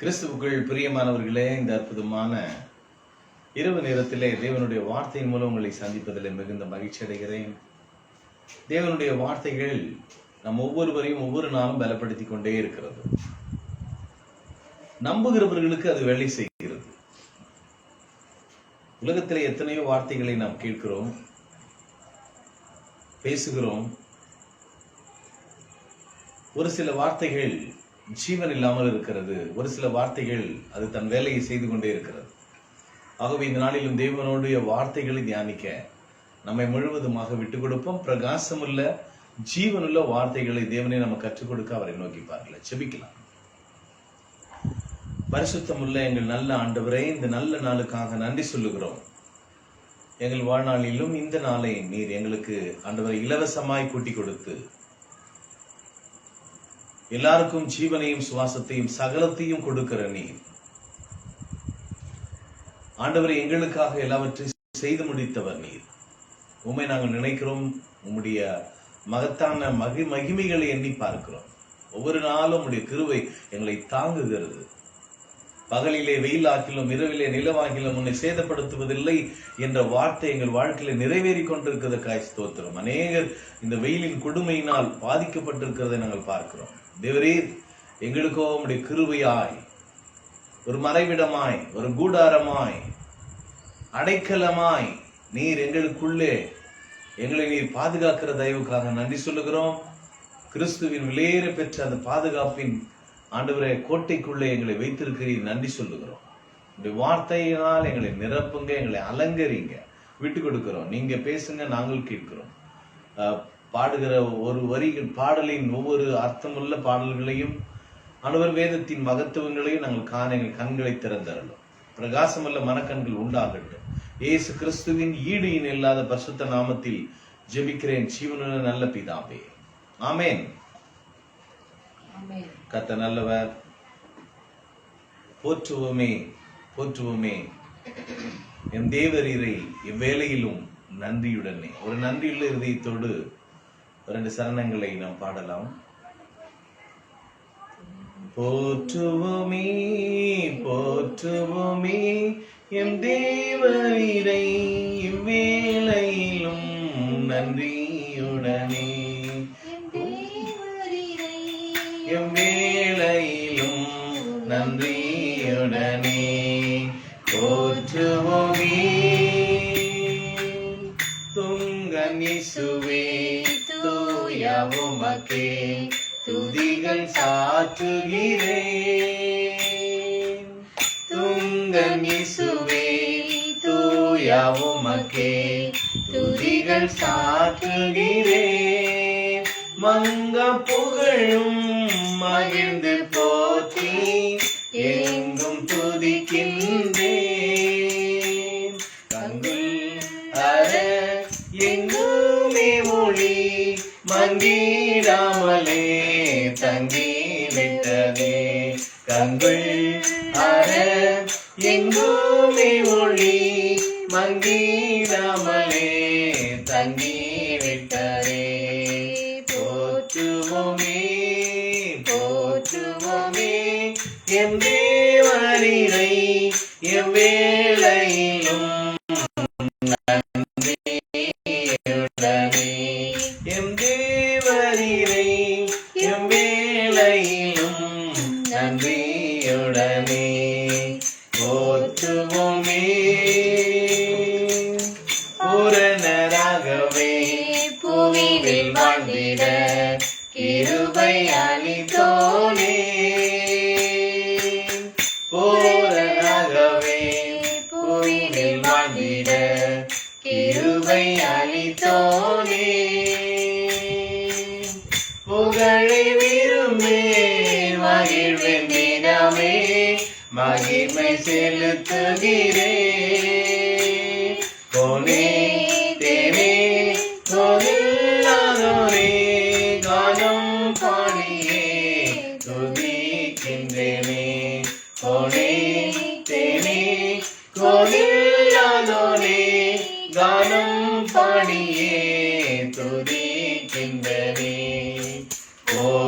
கிறிஸ்துவுக்குள் பிரியமானவர்களே இந்த அற்புதமான இரவு நேரத்திலே தேவனுடைய வார்த்தையின் மூலம் உங்களை சந்திப்பதில் மிகுந்த மகிழ்ச்சி அடைகிறேன். தேவனுடைய வார்த்தைகள் நம் ஒவ்வொருவரையும் ஒவ்வொரு நாளும் பலப்படுத்தி கொண்டே இருக்கிறது. நம்புகிறவர்களுக்கு அது வேலை செய்கிறது. உலகத்திலே எத்தனையோ வார்த்தைகளை நாம் கேட்கிறோம் பேசுகிறோம். ஒரு சில வார்த்தைகள் ஜீவன் இல்லாமல் இருக்கிறது. ஒரு சில வார்த்தைகள் அது தன் வேலையை செய்து கொண்டே இருக்கிறது. ஆகவே இந்த நாளிலும் தேவனுடைய வார்த்தைகளை தியானிக்க நம்மை முழுவதுமாக விட்டுக் கொடுப்போம். பிரகாசமுள்ள ஜீவனுள்ள வார்த்தைகளை தேவனை நம்ம கற்றுக் கொடுக்க அவரை நோக்கி பாருங்கள செபிக்கலாம் பரிசுத்தமுள்ள எங்கள் நல்ல ஆண்டவரே இந்த நல்ல நாளுக்காக நன்றி சொல்லுகிறோம். எங்கள் வாழ்நாளிலும் இந்த நாளை நீர் எங்களுக்கு ஆண்டவரை இலவசமாய் கூட்டி கொடுத்து எல்லாருக்கும் ஜீவனையும் சுவாசத்தையும் சகலத்தையும் கொடுக்கிற நீர் ஆண்டவரை எங்களுக்காக எல்லாவற்றையும் செய்து முடித்தவர் நீர். உண்மை நாங்கள் நினைக்கிறோம். உம்முடைய மகத்தான மகி மகிமைகளை எண்ணி பார்க்கிறோம். ஒவ்வொரு நாளும் உடைய கிருவை எங்களை தாங்குகிறது. பகலிலே வெயிலாகிலும் இரவிலே நிலவாகிலும் உன்னை சேதப்படுத்துவதில்லை என்ற வார்த்தை எங்கள் வாழ்க்கையில நிறைவேறி கொண்டிருக்கிறதுக்காய் ஸ்தோத்திரம். அநேகர் இந்த வெயிலின் கொடுமையினால் பாதிக்கப்பட்டிருக்கிறதை நாங்கள் பார்க்கிறோம். தேவரீர் எங்களுக்கோ உடைய கிருவையாய் ஒரு மறைவிடமாய் ஒரு கூடாரமாய் அடைக்கலமாய் நீர் எங்களுக்குள்ளே எங்களை நீர் பாதுகாக்கிற தயவுக்காக நன்றி சொல்லுகிறோம். கிறிஸ்துவின் விலையேற பெற்ற அந்த பாதுகாப்பின் ஆண்டவரே கோட்டைக்குள்ளே எங்களை வைத்திருக்கிறீர் நன்றி சொல்லுகிறோம். இந்த வார்த்தையினால் எங்களை நிரப்புங்க எங்களை அலங்கரிங்க. விட்டு கொடுக்கிறோம். நீங்க பேசுங்க நாங்கள் கேட்கிறோம். பாடுகிற ஒரு வரிகள் பாடலின் ஒவ்வொரு அர்த்தமுள்ள பாடல்களையும் அனுவர் வேதத்தின் மகத்துவங்களையும் நாங்கள் காண எங்கள் கண்களை திறந்தரலும் பிரகாசமுள்ள மனக்கண்கள் உண்டாகட்டும். இயேசு கிறிஸ்துவின் ஈடு இல்லாத பசுத்த நாமத்தில் ஜெபிக்கிறேன். ஜீவனுள்ள நல்ல பிதாவே. ஆமேன். கத்த நல்லவர். போற்றுவோமே போற்றுவோமே. என் தேவரீரை இவ்வேளையிலும் நன்றியுடனே. ஒரு நன்றியுள்ள இதயத்தோடு இரண்டு சரணங்களை நாம் பாடலாம். போற்றுவோமே போற்றுவோமே. எம் தேவரீரை இவ்வேளையிலும் நன்றியுடனே. போற்றுவோமே துங்கன் இசுவே தூயவுமக்கே துதிகள் சாற்றுகிறேன். துங்கன் இசுவே தூயவுமக்கே துதிகள் சாற்றுகிறேன். மங்க புகழும் மகிழ்ந்து போற்றி எங்கும் துதிக்கின்ற மங்கிடாமலே தங்கி விட்டதே. கங்குள் அற எங்குமே ஒளி மங்கிடாமலே செலுத்துகிறே. கோனே தேனே கோவில்லாதோரே கானம் பாடியே துதிக்கின்றேனே. கோனே தேனே கோவில்லாதோரே கானம் பாடியே துதிக்கின்றனே. போற்றுவோமே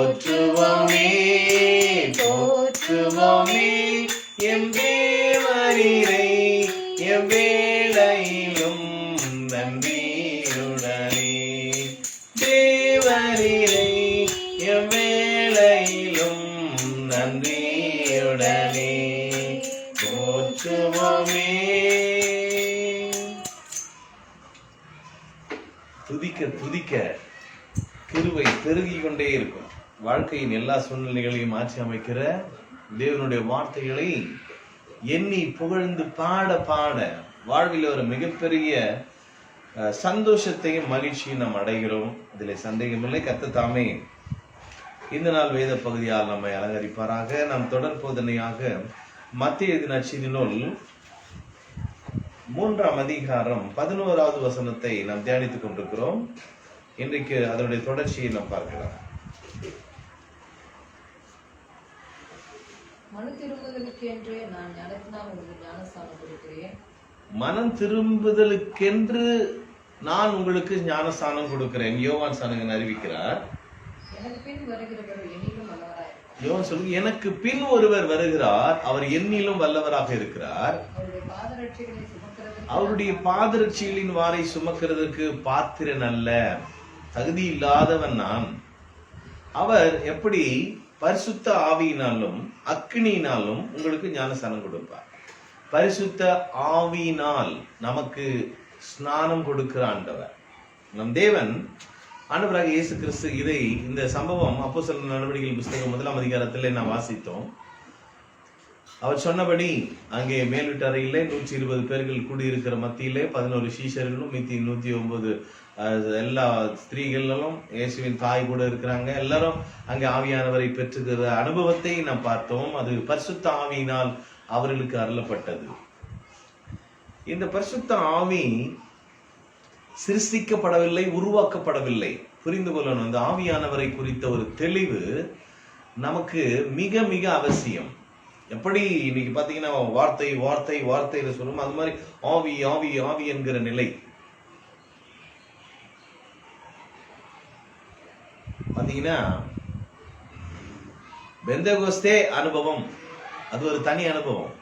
வாழ்க்கையின் எல்லா சூழ்நிலைகளையும் மாற்றி அமைக்கிற தேவனுடைய வார்த்தைகளை எண்ணி புகழ்ந்து பாட பாட வாழ்வில் ஒரு மிகப்பெரிய சந்தோஷத்தையும் மகிழ்ச்சியும் நாம் அடைகிறோம். இதில் சந்தேகமில்லை கத்த தாமே இந்த நாள் வேத பகுதியால் நம்மை அலங்கரிப்பாராக. நாம் தொடர் போதனையாக மத்திய நச்சிதி நூல் மூன்றாம் அதிகாரம் பதினோராவது வசனத்தை நாம் தியானித்துக் கொண்டிருக்கிறோம். இன்றைக்கு அதனுடைய தொடர்ச்சியை நாம் பார்க்கலாம். மனு திரும்புதலுக்கு என்று நான் ஞானத்தினால் உங்களுக்கு ஞானஸ்தானம் கொடுக்கிறேன். மனம் திரும்புதலுக்கென்று நான் உங்களுக்கு ஞானஸ்தானம் கொடுக்கிறேன். யோவான் சானகன் அறிவிக்கிறார். எனக்கு பின் வருகிறவர் என்னிலும் வல்லவராய் யோவான் சொல்லு எனக்கு பின் ஒருவர் வருகிறார். அவர் என்னிலும் வல்லவராக இருக்கிறார். அவருடைய பாதரட்சிகளின் வாரை சுமக்கிறதுக்கு பாத்திரன் அல்ல. தகுதி இல்லாதவன் நான். அவர் எப்படி பரிசுத்த ஆவியினாலும் அக்னியினாலும் உங்களுக்கு ஞானஸ்தானம் கொடுப்பார். பரிசுத்த ஆவியினால் நமக்கு ஸ்நானம் கொடுக்கிற ஆண்டவர். நம் தேவன் ஆண்டவராக இயேசு கிறிஸ்து இதை இந்த சம்பவம் அப்போ சில நடவடிக்கைகள் புஸ்தகம் முதலாம் அதிகாரத்தில் நான் வாசித்தோம். அவர் சொன்னபடி அங்கே மேல் அறையிலே நூற்றி இருபது பேர்கள் கூடியிருக்கிற மத்தியிலே பதினோரு சீஷர்களும் மீதி நூத்தி ஒன்பது எல்லா ஸ்திரீகளும் இயேசுவின் தாய் கூட இருக்கிறாங்க. எல்லாரும் அங்கே ஆவியானவரை பெற்றுக்கிற அனுபவத்தை நாம் பார்த்தோம். அது பரிசுத்த ஆவியினால் அவர்களுக்கு அருளப்பட்டது. இந்த பரிசுத்த ஆவி சிருஷ்டிக்கப்படவில்லை உருவாக்கப்படவில்லை. புரிந்து கொள்ளணும். இந்த ஆவியானவரை குறித்த ஒரு தெளிவு நமக்கு மிக மிக அவசியம். எப்படி இன்னைக்கு பார்த்தீங்கன்னா வார்த்தை வார்த்தை வார்த்தையில சொல்லும் அது மாதிரி ஆவி ஆவி ஆவி என்கிற நிலை. பார்த்தீங்கன்னா பெந்தகோஸ்தே அனுபவம் அது ஒரு தனி அனுபவம்.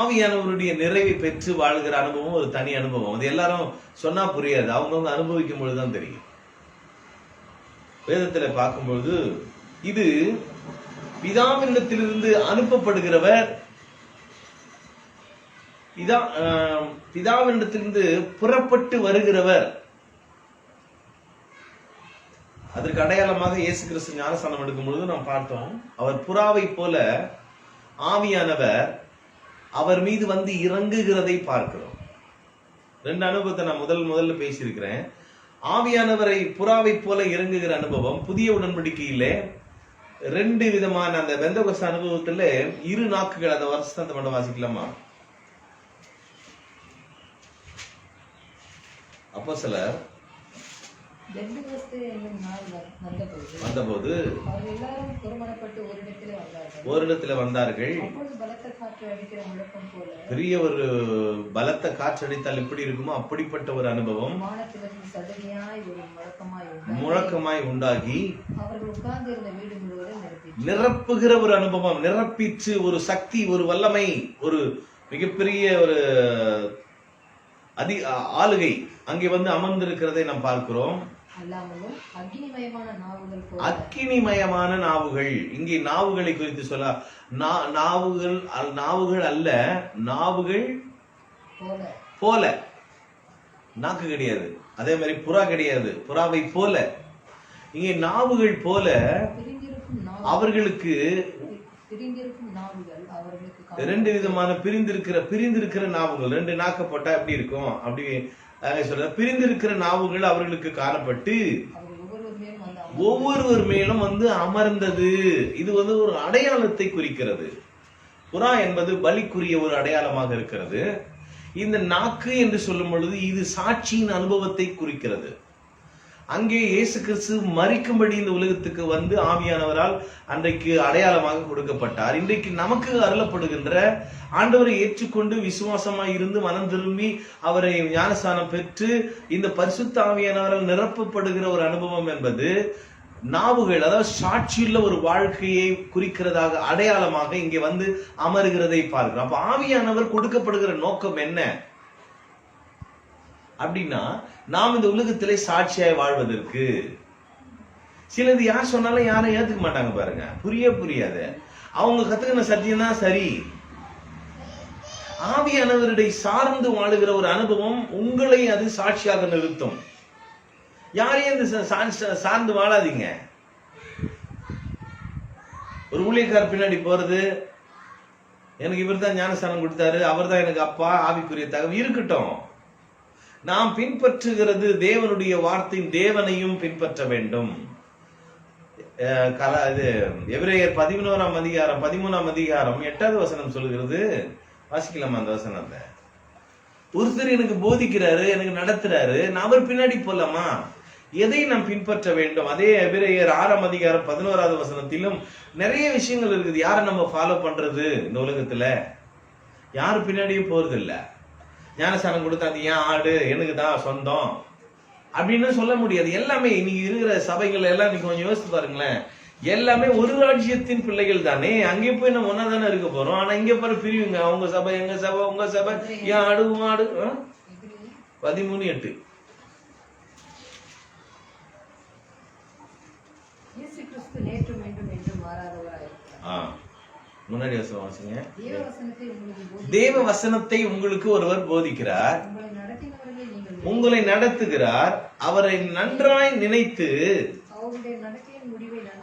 ஆவியானவருடைய நிறைவை பெற்று வாழ்கிற அனுபவம் ஒரு தனி அனுபவம். அது எல்லாரும் சொன்னா புரியாது. அவங்கவுங்க அனுபவிக்கும் பொழுதுதான் தெரியும். வேதத்துல பார்க்கும்பொழுது இது பிதாவினிடத்திலிருந்து அனுப்பப்படுகிறவர் பிதா பிதாவினிடத்திலிருந்து புறப்பட்டு வருகிறவர் அதற்கு அடையாளமாக இயேசு கிறிஸ்து ஞானஸ்தானம் எடுக்கும் பொழுது நாம் பார்த்தோம் அவர் புறாவை போல ஆவியானவர் அவர் மீது வந்து இறங்குகிறதை பார்க்கிறோம். ரெண்டு அனுபவத்தை நான் முதல் முதல்ல பேசியிருக்கிறேன். ஆவியானவரை புறாவை போல இறங்குகிற அனுபவம் புதிய உடன்படிக்கையிலே ரெண்டு விதமான அந்த வெந்தகோச அனுபவத்துல இரு நாக்குகள் அந்த வருஷத்தை மட்டும் வாசிக்கலாமா? அப்போ சிலர் பெந்தகோஸ்தே என்னும் நாள் வ- வந்தபோது ஒரு இடத்திலே வந்தார்கள். பலத்த காற்று பெரிய ஒரு பலத்த காற்றடித்தால் எப்படி இருக்குமோ அப்படிப்பட்ட ஒரு அனுபவம் முழக்கமாய் உண்டாகி நிரப்புகிற ஒரு அனுபவம் நிரப்பிச்சு ஒரு சக்தி ஒரு வல்லமை ஒரு மிகப்பெரிய ஒரு அதி ஆளுகை அங்கே வந்து அமர்ந்திருக்கிறதை நாம் பார்க்கிறோம். அக்கினிமயமான நாவுகள் இங்கே நாவுகளை குறித்து சொல்ல நாவுகள் நாவுகள் அல்ல நாவுகள் போல. போல. நாக்கு கிடையாது. அதே மாதிரி புறா கிடையாது. புறாவை போல. இங்கே நாவுகள் போல அவர்களுக்கு ரெண்டு விதமான பிரிந்திருக்கிற பிரிந்திருக்கிற நாவுகள். ரெண்டு நாக்க போட்டா எப்படி இருக்கும்? அப்படி சொல்ற பிரிந்திருக்கிற நாவுகள் அவர்களுக்கு காணப்பட்டு ஒவ்வொருவர் மேலும் வந்து அமர்ந்தது. இது வந்து ஒரு அடையாளத்தை குறிக்கிறது. புறா என்பது பலிக்குரிய ஒரு அடையாளமாக இருக்கிறது. இந்த நாக்கு என்று சொல்லும் பொழுது இது சாட்சியின் அனுபவத்தை குறிக்கிறது. அங்கே இயேசு கிறிஸ்து மறிக்கும்படி இந்த உலகத்துக்கு வந்து ஆவியானவரால் அன்றைக்கு அடையாளமாக கொடுக்கப்பட்டார். இன்றைக்கு நமக்கு அருளப்படுகின்ற ஆண்டவரை ஏற்றுக்கொண்டு விசுவாசமாய் இருந்து மனம் திரும்பி அவரை ஞானஸ்தானம் பெற்று இந்த பரிசுத்த ஆவியானவரால் நிரப்பப்படுகிற ஒரு அனுபவம் என்பது நாவுகள் அதாவது சாட்சியுள்ள ஒரு வாழ்க்கையை குறிக்கிறதாக அடையாளமாக இங்கே வந்து அமருகிறதை பார்க்கிறோம். அப்ப ஆவியானவர் கொடுக்கப்படுகிற நோக்கம் என்ன? அப்படின்னா நாம் இந்த உலகத்திலே சாட்சியாய் வாழ்வதற்கு. சிலது யார் சொன்னாலும் யாரும் ஏத்துக்க மாட்டாங்க பாருங்க. புரிய புரியாது. அவங்க கத்துக்கின சத்தியம் தான் சரி. ஆவியானவருடைய சார்ந்து வாழுகிற ஒரு அனுபவம் உங்களை அது சாட்சியாக நிறுத்தும். யாரையும் இந்த சா- சார்ந்து வாழாதீங்க. ஒரு ஊழியக்கார் பின்னாடி போறது எனக்கு இவர் தான் ஞானஸ்தானம் கொடுத்தாரு அவர் தான் எனக்கு அப்பா ஆவிக்குரிய தகவல் இருக்கட்டும். நாம் பின்பற்றுகிறது தேவனுடைய வார்த்தையின் தேவனையும் பின்பற்ற வேண்டும். கலா கல- இது எவ்ரேயர் பதினோராம் அதிகாரம் பதிமூணாம் அதிகாரம் எட்டாவது வசனம் சொல்லுகிறது வாசிக்கலாமா அந்த வசனத்தை. ஒருத்தர் எனக்கு போதிக்கிறாரு எனக்கு நடத்துறாரு நான் அவர் பின்னாடி போலாமா? எதை நாம் பின்பற்ற வேண்டும். அதே எபிரேயர் ஆறாம் அதிகாரம் பதினோராவது வசனத்திலும் நிறைய விஷயங்கள் இருக்குது. யாரை நம்ம ஃபாலோ பண்றது இந்த உலகத்துல? யாரு பின்னாடியும் போறது இல்லை ஞானசாரம் கொடுத்தா அது ஏன் ஆடு? எனக்கு தான் சொந்தம்? அப்படின்னு சொல்ல முடியாது. எல்லாமே இன்னைக்கு இருக்கிற சபைகள் எல்லாம் நீங்க கொஞ்சம் யோசிச்சு பாருங்களேன். எல்லாமே ஒரு ராஜ்யத்தின் பிள்ளைகள் தானே. அங்கே போய் நம்ம ஒன்னா தானே இருக்க போறோம். ஆனா இங்க பாரு பிரிவுங்க. அவங்க சபை எங்க சபை உங்க சபை. ஏன் ஆடு ஆடு? பதிமூணு எட்டு இயேசு கிறிஸ்து நேற்று வேண்டும் என்று மாறாதவராயிருக்கிறார் ஆ முன்னாடி வசனம் வாசிங்க. தேவ வசனத்தை உங்களுக்கு போதி ஒருவர் போதிக்கிறார். உங்களை நடத்துகிறார். அவரை நன்றாய் நினைத்து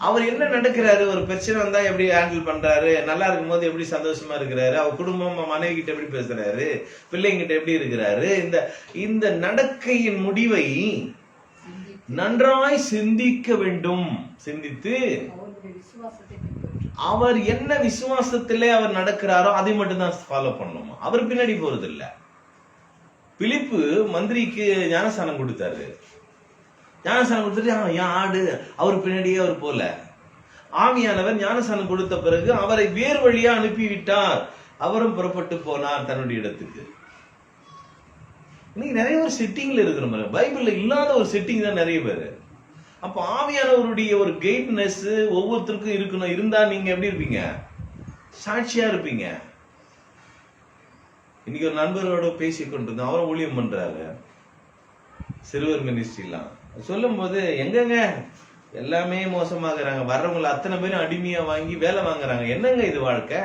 அவர் என்ன நடக்கிறாரு? ஒரு பிரச்சனை வந்தா எப்படி ஹேண்டில் பண்றாரு? நல்லா இருக்கும்போது எப்படி சந்தோஷமா இருக்கிறாரு? அவர் குடும்பம் மனைவி கிட்ட எப்படி பேசுறாரு? பிள்ளைங்கிட்ட எப்படி இருக்கிறாரு? இந்த இந்த நடக்கையின் முடிவை நன்றாய் சிந்திக்க வேண்டும். சிந்தித்து அவர் என்ன விசுவாசத்திலே அவர் நடக்கிறாரோ அதை மட்டும்தான் ஃபாலோ பண்ணணுமா அவர் பின்னாடி போறது இல்ல பிலிப்பு மந்திரிக்கு ஞானஸ்தானம் கொடுத்தாரு. ஞானஸ்தானம் கொடுத்துட்டு "ஆ, என் ஆடு. அவர் பின்னாடியே அவர் போல. ஆவியானவர் ஞானஸ்தானம் கொடுத்த பிறகு அவரை வேறு வழியா அனுப்பிவிட்டார். அவரும் புறப்பட்டு போனார் தன்னுடைய இடத்துக்கு. இன்னைக்கு நிறைய ஒரு செட்டிங்ல இருக்கிற மாதிரி. பைபிள்ல இல்லாத ஒரு செட்டிங் தான் நிறைய பேர். அப்ப ஆவியானவருடைய ஒரு கைட்னஸ் ஒவ்வொருத்தருக்கும் இருக்கணும். இருந்தா நீங்க எப்படி இருப்பீங்க? சாட்சியா இருப்பீங்க. இன்னைக்கு ஒரு நண்பரோட பேசி கொண்டிருந்தோம். அவரும் ஊழியம் பண்றாரு. சிறுவர் மினிஸ்ட்ரிலாம் சொல்லும் போது எங்கங்க? எல்லாமே மோசமாகறாங்க. வர்றவங்களை அத்தனை பேரும் அடிமையா வாங்கி வேலை வாங்குறாங்க. என்னங்க இது வாழ்க்கை?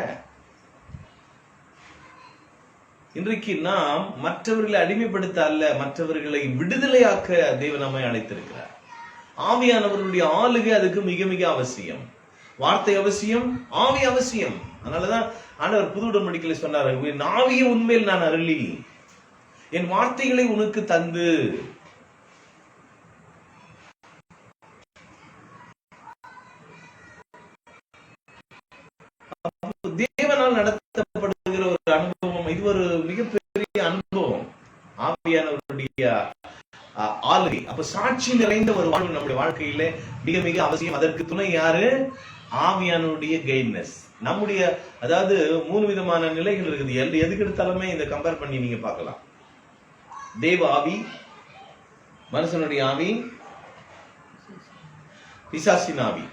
இன்றைக்கு நாம் மற்றவர்களை அடிமைப்படுத்த அல்ல மற்றவர்களை விடுதலையாக்க தேவன் நம்மை அழைத்திருக்கிறார். ஆவியானவருடைய ஆளுகை அதுக்கு மிக மிக அவசியம். வார்த்தை அவசியம் ஆவி அவசியம். அதனாலதான் ஆண்டவர் புது உடன்படிக்கையில சொன்னார் என் ஆவியை உண்மையில் நான் அருளி. என் வார்த்தைகளை உனக்கு தந்து. தேவனால் நடத்தப்படுகிற ஒரு அனுபவம் இது ஒரு மிகப்பெரிய அனுபவம். ஆவியானவருடைய ஆளுகை. அப்ப சாட்சி நிறைந்த ஒரு வாழ்வு நம்முடைய வாழ்க்கையில மிக மிக அவசியம். அதற்கு துணை யாரு? ஆவியானுடைய கைட்னஸ் நம்முடைய அதாவது மூணு விதமான நிலைகள் இருக்குது. எல் எதுக்கு எடுத்தாலுமே இதை கம்பேர் பண்ணி நீங்க பார்க்கலாம். தேவ ஆவி மனுஷனுடைய ஆவி பிசாசின் ஆவி.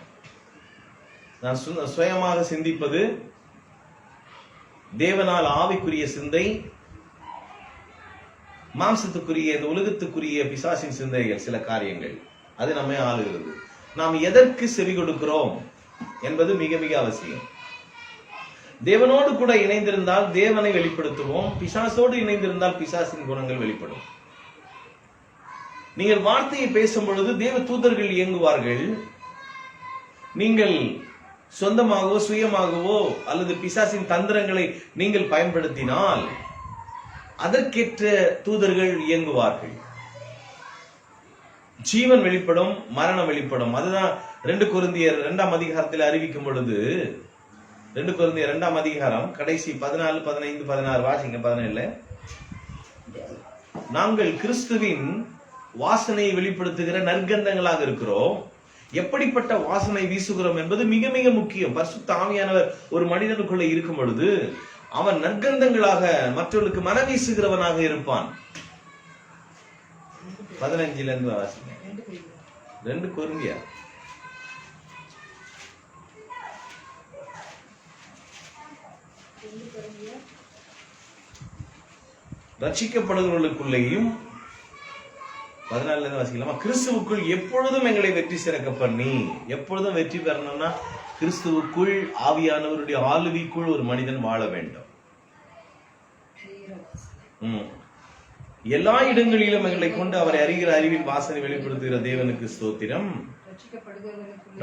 நான் சுயமாக சிந்திப்பது தேவனால் ஆவிக்குரிய சிந்தை மாம்சத்துக்குரிய இந்த உலகத்துக்குரிய பிசாசின் சிந்தனைகள் சில காரியங்கள். அது நம்மை ஆளுகிறது. நாம் எதற்கு செவி கொடுக்கிறோம் என்பது மிக மிக அவசியம். தேவனோடு கூட இணைந்திருந்தால் தேவனை வெளிப்படுத்துவோம். பிசாசோடு இணைந்திருந்தால் பிசாசின் குணங்கள் வெளிப்படும். நீங்கள் வார்த்தையை பேசும் பொழுது தேவ தூதர்கள் இயங்குவார்கள். நீங்கள் சொந்தமாகவோ சுயமாகவோ அல்லது பிசாசின் தந்திரங்களை நீங்கள் பயன்படுத்தினால் அதற்கேற்ற தூதர்கள் இயங்குவார்கள். ஜீவன் வெளிப்படும் மரணம் வெளிப்படும். அதுதான் ரெண்டு குருந்தியர் இரண்டாம் அதிகாரத்தில் அறிவிக்கும் பொழுது ரெண்டு குருந்தியர் இரண்டாம் அதிகாரம் கடைசி பதினாலு பதினைந்து பதினாறு வாசிங்க பதினேழுல. நாங்கள் கிறிஸ்துவின் வாசனையை வெளிப்படுத்துகிற நற்கந்தங்களாக இருக்கிறோம். எப்படிப்பட்ட வாசனை வீசுகிறோம் என்பது மிக மிக முக்கியம். பரிசுத்த ஆவியானவர் ஒரு மனிதனுக்குள்ள இருக்கும் பொழுது அவன் நற்கந்தங்களாக மற்றவர்களுக்கு மன வீசுகிறவனாக இருப்பான். பதினஞ்சுல இருந்து வாசிங்க. ரெண்டு குறுங்கியா ரட்சிக்கப்படுகிறவர்களுக்குள்ளேயும் பதினாலுல இருந்து வாசிக்கலாமா கிறிஸ்துவுக்குள் எப்பொழுதும் எங்களை வெற்றி சிறக்க பண்ணி எப்பொழுதும் வெற்றி பெறணும்னா கிறிஸ்துவுக்குள் ஆவியானவருடைய ஆளுவிக்குள் ஒரு மனிதன் வாழ வேண்டும். எல்லா இடங்களிலும் எங்களை கொண்டு அவரை அறிகிற அறிவின் வாசனை வெளிப்படுத்துகிற தேவனுக்கு ஸ்தோத்திரம்.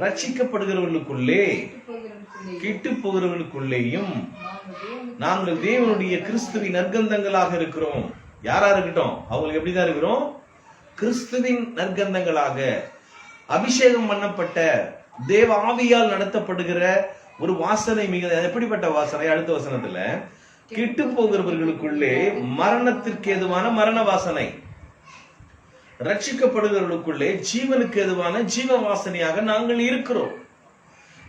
ரட்சிக்கப்படுகிறவர்களுக்குள்ளே கிட்டு போகிறவர்களுக்குள்ளேயும் நாங்கள் நாங்கள் தேவனுடைய கிறிஸ்துவின் நற்கந்தங்களாக இருக்கிறோம். யாரா இருக்கட்டும்? அவங்களுக்கு எப்படிதான் இருக்கிறோம்? கிறிஸ்துவின் நற்கந்தங்களாக அபிஷேகம் பண்ணப்பட்ட தேவ ஆவியால் நடத்தப்படுகிற ஒரு வாசனை மிக எப்படிப்பட்ட வாசனை? அடுத்த வசனத்துல கிட்டு போகிறவர்களுக்குள்ளே மரணத்திற்கு எதுவான மரண வாசனை. ரட்சிக்கப்படுகிறவர்களுக்குள்ளே ஜீவனுக்கு எதுவான ஜீவ வாசனையாக நாங்கள் இருக்கிறோம்.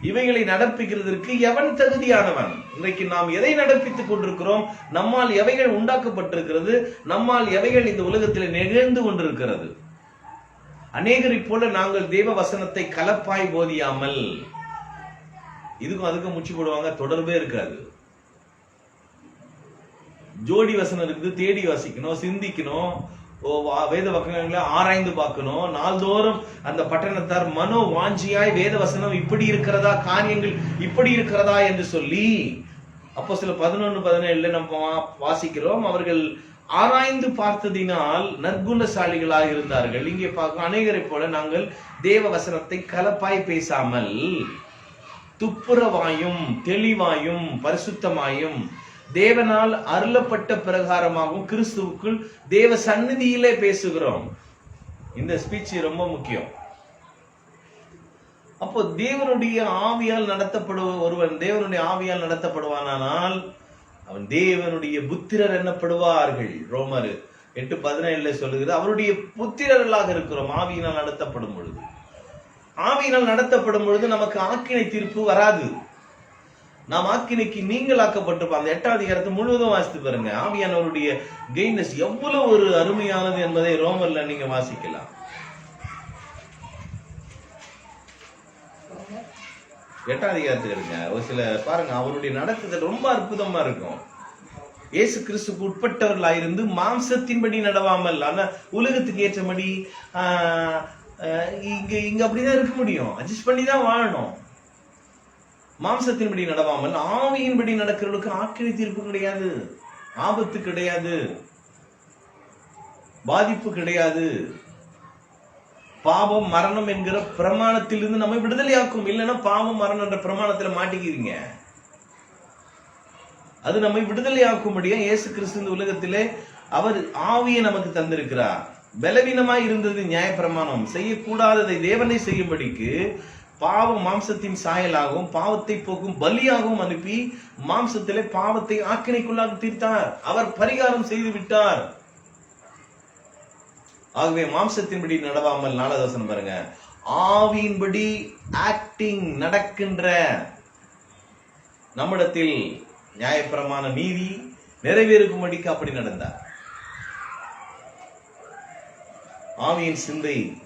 இவைகளை நடப்பிக்கிறதற்கு எவன் தகுதியானவன்? இன்றைக்கு நாம் எதை நடப்பித்துக் கொண்டிருக்கிறோம்? நம்மால் எவைகள் உண்டாக்கப்பட்டிருக்கிறது? நம்மால் எவைகள் இந்த உலகத்தில் நிகழ்ந்து கொண்டிருக்கிறது? அநேகரை போல நாங்கள் தேவ வசனத்தை கலப்பாய் போதியாமல் இதுக்கும் அதுக்கும் முச்சு போடுவாங்க தொடர்பே இருக்காது. ஜோடி வசனம் இருக்குது தேடி வாசிக்கணும் சிந்திக்கணும் ஓ, வா- வேத வசனங்களை ஆராய்ந்து பார்க்கணும். நாள்தோறும் அந்த பட்டணத்தார் மனோ வாஞ்சியாய் வேத வசனம் இப்படி இருக்கிறதா காரியங்கள் இப்படி இருக்கிறதா? என்று சொல்லி அப்போ சில பதினொன்னு பதினேழுல நம்ம வாசிக்கிறோம். அவர்கள் ஆராய்ந்து பார்த்ததினால் நற்குணசாலிகளாக இருந்தார்கள். இங்கே பார்க்கும் அநேகரை போல நாங்கள் தேவ வசனத்தை கலப்பாய் பேசாமல் துப்புரவாயும் தெளிவாயும் பரிசுத்தமாயும் தேவனால் அருளப்பட்ட பிரகாரமாகவும் கிறிஸ்துவுக்குள் தேவ சந்நிதியிலே பேசுகிறோம். இந்த ஸ்பீச் ரொம்ப முக்கியம். அப்போ தேவனுடைய ஆவியால் நடத்தப்படுவ ஒருவன் தேவனுடைய ஆவியால் நடத்தப்படுவானானால் அவன் தேவனுடைய புத்திரர் என்னப்படுவார்கள்? ரோமர் எட்டு பதினேழுல சொல்லுகிறது அவருடைய புத்திரர்களாக இருக்கிறோம் ஆவியினால் நடத்தப்படும் பொழுது. ஆவியினால் நடத்தப்படும் பொழுது நமக்கு ஆக்கினை தீர்ப்பு வராது. நாம் ஆக்கினைக்கு நீங்களாக்கப்பட்டிருப்போம் அந்த எட்டாம் அதிகாரத்தை முழுவதும் வாசித்து பாருங்க. ஆவியானவருடைய கெய்னஸ் எவ்வளவு ஒரு அருமையானது என்பதை ரோமர்ல நீங்க வாசிக்கலாம். எட்டாம் அதிகாரத்துக்கு இருங்க ஒரு சில பாருங்க அவருடைய நடத்துதல் ரொம்ப அற்புதமா இருக்கும். இயேசு கிறிஸ்துக்கு உட்பட்டவர்களாயிருந்து மாம்சத்தின்படி நடவாமல் ஆனா உலகத்துக்கு ஏற்றபடி இங்க இங்க அப்படிதான் இருக்க முடியும். அட்ஜஸ்ட் பண்ணி தான் வாழணும். மாம்சத்தின்படி நடவாமல் ஆவியின்படி நடக்கிறவர்களுக்கு ஆக்கினை தீர்ப்பு கிடையாது. ஆபத்து கிடையாது. பாதிப்பு கிடையாது. பாவம் மரணம் என்கிற பிரமாணத்திலிருந்து நம்ம விடுதலையாக்கும். இல்லைன்னா பாவம் மரணம் என்ற பிரமாணத்துல மாட்டிக்கிறீங்க. அது நம்மை விடுதலையாக்கும்படியா இயேசு கிறிஸ்து இந்த உலகத்திலே அவர் ஆவியை நமக்கு தந்திருக்கிறார். பலவீனமாய் இருந்தது நியாயப்பிரமாணம். செய்யக்கூடாததை தேவனை செய்யும்படிக்கு பாவம் மாம்சத்தின் சாயலாகவும் பாவத்தை போக்கும் பலியாகவும் அனுப்பி மாம்சத்திலே பாவத்தை ஆக்கினைக்குள்ளாக தீர்த்தார். அவர் பரிகாரம் செய்து விட்டார். ஆகவே மாம்சத்தின்படி நடவாமல் நாலதாசனம் பாருங்க. ஆவியின்படி ஆக்டிங் நடக்கின்ற நம்மிடத்தில் நியாயப்பிரமான நீதி நிறைவேறுக்கும்படிக்கு அப்படி நடந்தார். ஆவியின் சிந்தை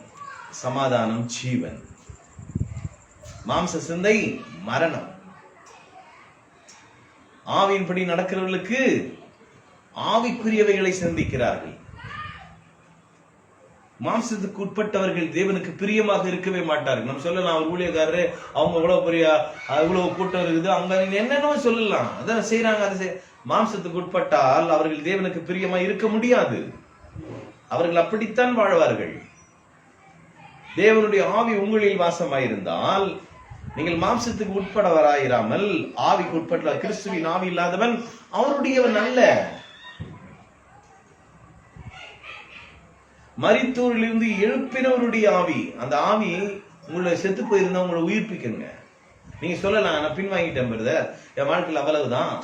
சமாதானம் ஜீவன். மாம்ச சிந்தை மரணம். ஆவியின்படி நடக்கிறவர்களுக்கு ஆவிக்குரியவைகளை சிந்திக்கிறார்கள். மாம்சத்துக்கு உட்பட்டவர்கள் தேவனுக்கு பிரியமாக இருக்கவே மாட்டார்கள். நம்ம சொல்லலாம் அவர் ஊழியக்காரரு அவங்க இவ்வளவு பெரிய இவ்வளவு கூட்டம் இருக்குது அவங்க என்னென்னவோ சொல்லலாம். அதான் செய்யறாங்க அதை செய்- மாம்சத்துக்கு உட்பட்டால் அவர்கள் தேவனுக்கு பிரியமா இருக்க முடியாது. அவர்கள் அப்படித்தான் வாழ்வார்கள். தேவனுடைய ஆவி உங்களில் வாசமாயிருந்தால் நீங்கள் மாம்சத்துக்கு உட்படவராயிராமல் ஆவிக்கு உட்பட்ட கிறிஸ்துவின் ஆவி இல்லாதவன் அவருடையவன் அல்ல. மரித்தோரிலிருந்து எழுப்பினவருடைய ஆவி. அந்த ஆவி உங்களை செத்து போயிருந்தா உங்களை உயிர்ப்பிக்குங்க. நீங்க சொல்லலாம் நான் பின்வாங்கிட்டேன் பிரதர் என் வாழ்க்கையில் அவ்வளவுதான்.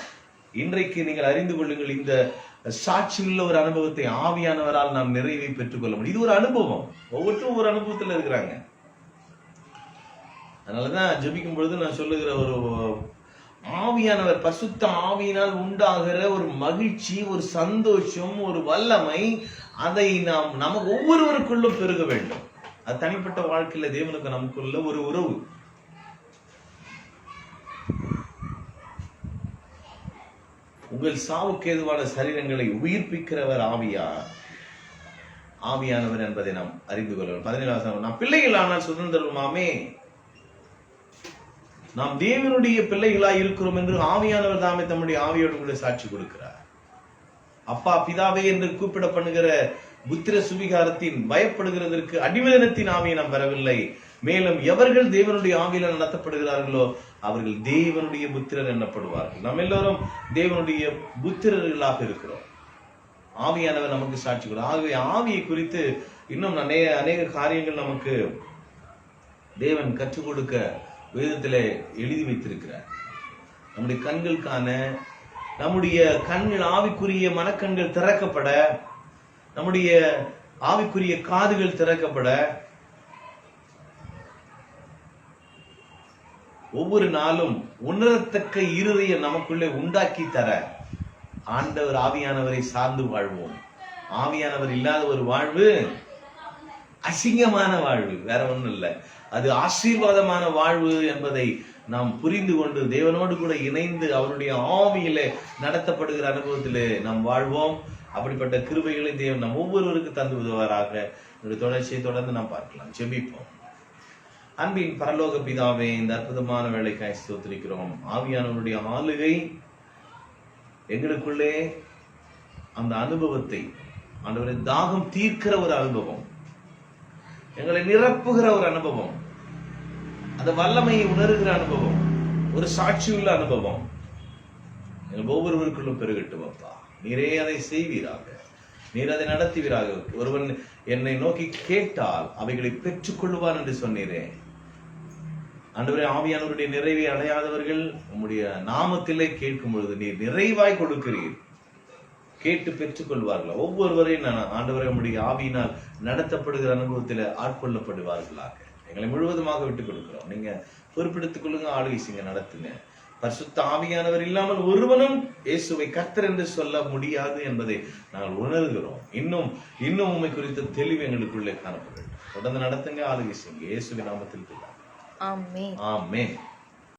இன்றைக்கு நீங்கள் அறிந்து கொள்ளுங்கள் இந்த சாட்சியுள்ள ஒரு அனுபவத்தை ஆவியானவரால் நாம் நிறைவை பெற்றுக்கொள்ள முடியும். இது ஒரு அனுபவம். ஒவ்வொருத்தரும் ஒரு அனுபவத்துல இருக்கிறாங்க. அதனாலதான் ஜபிக்கும் பொழுது நான் சொல்லுகிற ஒரு ஆவியானவர் பசுத்த ஆவியினால் உண்டாகிற ஒரு மகிழ்ச்சி ஒரு சந்தோஷம் ஒரு வல்லமை அதை நாம் நமக்கு ஒவ்வொருவருக்குள்ளும் பெருக வேண்டும். அது தனிப்பட்ட வாழ்க்கையில தேவனுக்கு நமக்குள்ள ஒரு உறவு. உங்கள் சாவுக்கு ஏதுவான சரீரங்களை உயிர்ப்பிக்கிறவர் ஆவியா ஆவியானவர் என்பதை நாம் அறிந்து கொள்ளலாம் பதினேழாம் நாம் பிள்ளைகள் ஆனால் சுதந்திரமாமே நாம் தேவனுடைய பிள்ளைகளாய் இருக்கிறோம் என்று ஆவியானவர் தாமே தம்முடைய ஆவியோடு கூட சாட்சி கொடுக்கிறார். அப்பா பிதாவே என்று கூப்பிட பண்ணுகிற புத்திர சுவிகாரத்தின் பயப்படுகிறதற்கு அடிவதனத்தின் ஆவியை நாம் பெறவில்லை. மேலும் எவர்கள் தேவனுடைய ஆவியில நடத்தப்படுகிறார்களோ அவர்கள் தேவனுடைய புத்திரர் எண்ணப்படுவார்கள் நம்ம எல்லோரும் தேவனுடைய புத்திரர்களாக இருக்கிறோம். ஆவியானவர் நமக்கு சாட்சி கொடு ஆகவே ஆவியை குறித்து இன்னும் அநேக அநேக காரியங்கள் நமக்கு தேவன் கற்றுக் கொடுக்க வேதத்திலே எழுதி வைத்திருக்கிறார். நம்முடைய கண்கள் காண நம்முடைய கண்கள் ஆவிக்குரிய மனக்கண்கள் திறக்கப்பட நம்முடைய ஆவிக்குரிய காதுகள் திறக்கப்பட ஒவ்வொரு நாளும் உணரத்தக்க இருதய நமக்குள்ளே உண்டாக்கி தர ஆண்டவர் ஆவியானவரை சார்ந்து வாழ்வோம். ஆவியானவர் இல்லாத ஒரு வாழ்வு அசிங்கமான வாழ்வு வேற ஒண்ணும் இல்லை. அது ஆசீர்வாதமான வாழ்வு என்பதை நாம் புரிந்து கொண்டு தேவனோடு கூட இணைந்து அவருடைய ஆவியிலே நடத்தப்படுகிற அனுபவத்திலே நாம் வாழ்வோம். அப்படிப்பட்ட கிருபைகளை தேவன் நம் ஒவ்வொருவருக்கு தந்து உதவாராக இந்த தொடர்ச்சியை தொடர்ந்து நாம் பார்க்கலாம். ஜெபிப்போம். அன்பின் பரலோக பிதாவே இந்த அற்புதமான வேலைக்காய் ஸ்தோத்திரிக்கிறோம். ஆவியானவருடைய ஆளுகை எங்களுக்குள்ளே அந்த அனுபவத்தை ஆண்டவரை தாகம் தீர்க்கிற ஒரு அனுபவம். எங்களை நிரப்புகிற ஒரு அனுபவம். அந்த வல்லமையை உணர்கிற அனுபவம். ஒரு சாட்சியுள்ள அனுபவம். ஒவ்வொருவருக்குள்ளும் பெருகட்டும் அப்பா. நீரே அதை செய்வீராக. நீர் அதை நடத்துவீராக. ஒருவன் என்னை நோக்கி கேட்டால் அவைகளை பெற்றுக்கொள்வான் என்று சொன்னீரே. ஆண்டவரே ஆவியானவருடைய நிறைவை அடையாதவர்கள் உம்முடைய நாமத்திலே கேட்கும் பொழுது நீர் நிறைவாய் கொடுக்கிறீர். கேட்டு பெற்றுக் கொள்வார்களா ஒவ்வொருவரையும் நான் ஆண்டவரை உம்முடைய ஆவியினால் நடத்தப்படுகிற அனுபவத்தில் ஆட்கொள்ளப்படுவார்களாக. எங்களை முழுவதுமாக விட்டுக் கொடுக்கிறோம். நீங்க பொறுப்பெடுத்துக் கொள்ளுங்க ஆளுகை செய்யுங்க நடத்துங்க. பரிசுத்த ஆவியானவர் இல்லாமல் ஒருவனும் இயேசுவை கர்த்தர் என்று சொல்ல முடியாது என்பதை நாங்கள் உணர்கிறோம். இன்னும் இன்னும் உண்மை குறித்த தெளிவு எங்களுக்குள்ளே காணப்படும். தொடர்ந்து நடத்துங்க ஆளுகை செய்யுங்க இயேசுவின் நாமத்தில். ஆமென். ஆமென்.